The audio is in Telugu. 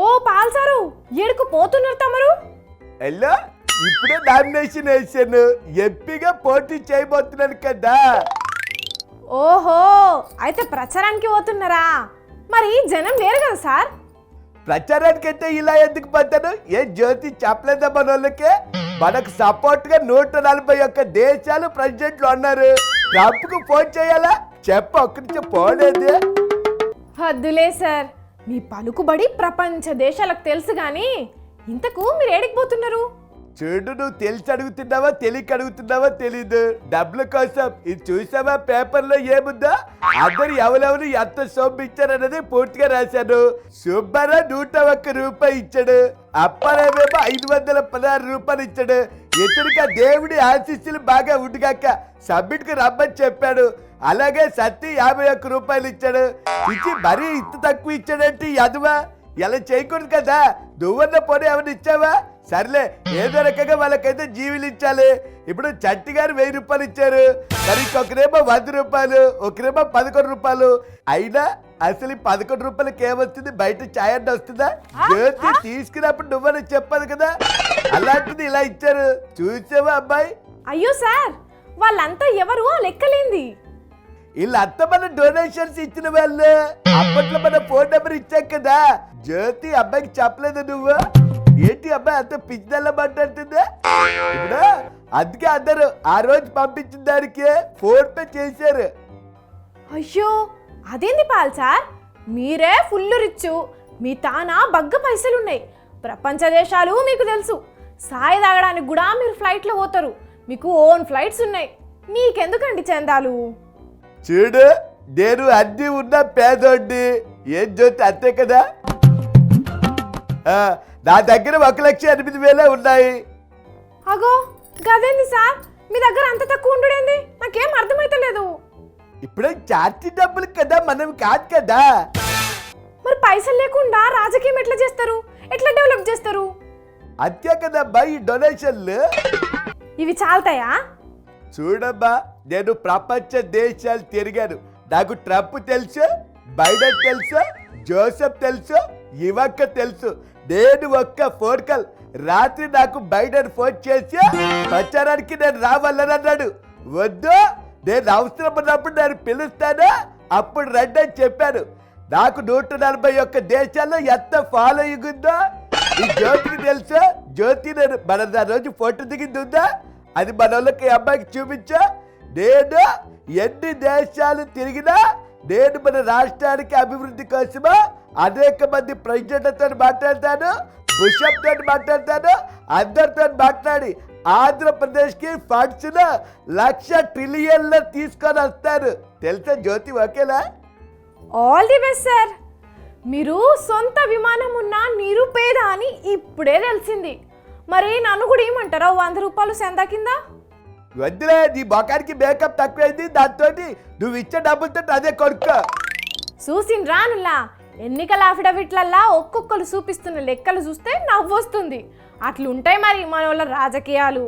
ఓ పాల్సారు ఏడుకు పోతున్నారు తమరు? హలో ఇప్పుడే నామినేషన్ వేసాను ఎంపీగా పోటీ చేయబోతున్నాను కదా. ఓహో అయితే ప్రచారానికి పోతున్నారా? మరి జనం లేరు కదా సార్? ప్రచారానికైతే ఇలా ఎందుకు పోతాను ఏ జ్యోతి చెప్పలేదా మన వాళ్ళకి మనకు సపోర్ట్గా నూట నలభై ఒక్క దేశాలు ప్రెసిడెంట్లు ఉన్నారు. ట్రంప్కు ఫోన్ చేయాలా? చెప్ప ఒక్క నుంచి పోలేదు వద్దులే సార్. మీ పలుకుబడి ప్రపంచ దేశాలకు తెలుసు కానీ ఇంతకు మీరు ఏడికి పోతున్నారు? చూడు నువ్వు తెలిసి అడుగుతున్నావా తెలియక అడుగుతున్నావా తెలీదు. డబ్బుల కోసం ఇది చూసావా పేపర్లో ఏముందా? అందరు ఎవరెవరు ఎంత సొమ్ము ఇచ్చారన్నది పూర్తిగా రాశాను సుబ్బారావు నూట ఒక్క రూపాయి ఇచ్చాడు. అప్పారావేమో ఐదు వందల పదహారు రూపాయలు ఇచ్చాడు. ఇతనికి దేవుడి ఆశీస్సులు బాగా ఉండుగాక సబ్మిట్కు రమ్మని చెప్పాడు. అలాగే సత్తి యాభై ఒక్క రూపాయలు ఇచ్చాడు. ఇచ్చి మరీ ఇంత తక్కువ ఇచ్చాడంటే యదువా ఇలా చేయకూడదు కదా. నువ్వన్న పోనీ ఏమైనా ఇచ్చావా? సర్లే ఏదో రకంగా వాళ్ళకైతే జీవులు ఇచ్చాలి. ఇప్పుడు చట్టి గారు వెయ్యి రూపాయలు ఇచ్చారు. మరి ఇంకొకరేమో వంద రూపాయలు ఒకరేమో పదకొండు రూపాయలు. అయినా అసలు ఈ పదకొండు రూపాయలకి ఏమొస్తుంది? బయట ఛాయ్ అంటే వస్తుందా? జ్యోతి తీసుకున్నప్పుడు నువ్వని చెప్పదు కదా. అలాంటిది ఇలా ఇచ్చారు. చూసావా అబ్బాయి? అయ్యో సార్ వాళ్ళంతా ఎవరు లెక్కలేంది? వీళ్ళంతా మన డొనేషన్స్ ఇచ్చిన వాళ్ళు. అప్పట్లో మన ఫోన్ నెంబర్ ఇచ్చాం కదా. జ్యోతి అబ్బాయికి చెప్పలేదు నువ్వు? ఏంటి అబ్బాయి అంత పిచ్చిదల్లా మాట్లాడుతుందా? ఇప్పుడు అందుకే అందరూ ఆ రోజు పంపించిన దానికి ఫోన్ పే చేశారు. అయ్యో అదేంది పాల్ సార్? మీరే ఫుల్ రిచ్చు మీ తానా బగ్గ పైసలున్నాయి. ప్రపంచ దేశాలు మీకు తెలుసు. సాయి తాగడానికి కూడా మీరు ఫ్లైట్లో పోతారు. మీకు ఓన్ ఫ్లైట్స్ ఉన్నాయి. మీకెందుకండి చందాలు? చూడు నేను అన్ని ఉన్న పేదోడిని. ఏం జ్యోతి అంతే కదా? నా దగ్గర ఒక లక్ష ఎనిమిది వేలే ఉన్నాయి. అగో గదేంది సార్? మీ దగ్గర అంత తక్కువ ఉండుడేంది? నాకేం అర్థమైతలేదు. ఇప్పుడే చార్జీ డబ్బులు కదా మనం కాదు కదా? మరి పైసలు లేకుండా రాజకీయం ఎట్లా చేస్తారు? ఎట్లా డెవలప్ చేస్తారు? అంతే కదబ్బా ఈ డొనేషన్లు. ఇవి చాలుతాయా? చూడమ్మా నేను ప్రపంచ దేశాలు తిరిగాను. నాకు ట్రంప్ తెలుసు బైడెన్ తెలుసు జోసెఫ్ తెలుసు ఇవక్క తెలుసు. నేను ఒక్క ఫోన్ కాల్. రాత్రి నాకు బైడెన్ ఫోన్ చేసి ప్రచారానికి నేను రావాలని అన్నాడు వద్దు నేను అవసరం ఉన్నప్పుడు నేను పిలుస్తాను అప్పుడు రండి అని చెప్పాను. నాకు నూట నలభై ఒక్క దేశాల్లో ఎంత ఫాలోయింగ్ ఉందో ఈ జ్యోతికి తెలుసా. జ్యోతి నేను మన ఆ రోజు ఫోటో దిగింది ఉందా? అది మన వాళ్ళకి అమ్మాయికి చూపించా. నేను ఎన్ని దేశాలు తిరిగినా నేను మన రాష్ట్రానికి అభివృద్ధి కోసమా అనేక మంది ప్రజలతో మాట్లాడతాను బిషప్తో మాట్లాడతాను అందరితో మాట్లాడి ఆంధ్రప్రదేశ్కి ఫండ్స్ లక్ష ట్రిలియన్లు తీసుకొని వస్తారు తెలుసా జ్యోతి ఓకేలా ఆల్ ది బెస్ట్ సార్ మీరు సొంత విమానం ఉన్న నిరుపేద అని ఇప్పుడే తెలిసింది. మరి నన్ను కూడా ఏమంటారా? వంద రూపాయలు సెందా కింద? వద్దులే నీ మొఖానికి మేకప్ తక్కువైంది దాంతో నువ్వు ఇచ్చే డబ్బులతో అదే కొనుక్కో చూసిన రానులా ఎన్నికల అఫిడవిట్లల్లా ఒక్కొక్కరు చూపిస్తున్న లెక్కలు చూస్తే నవ్వొస్తుంది అట్లుంటాయి మరి మన వాళ్ళ రాజకీయాలు.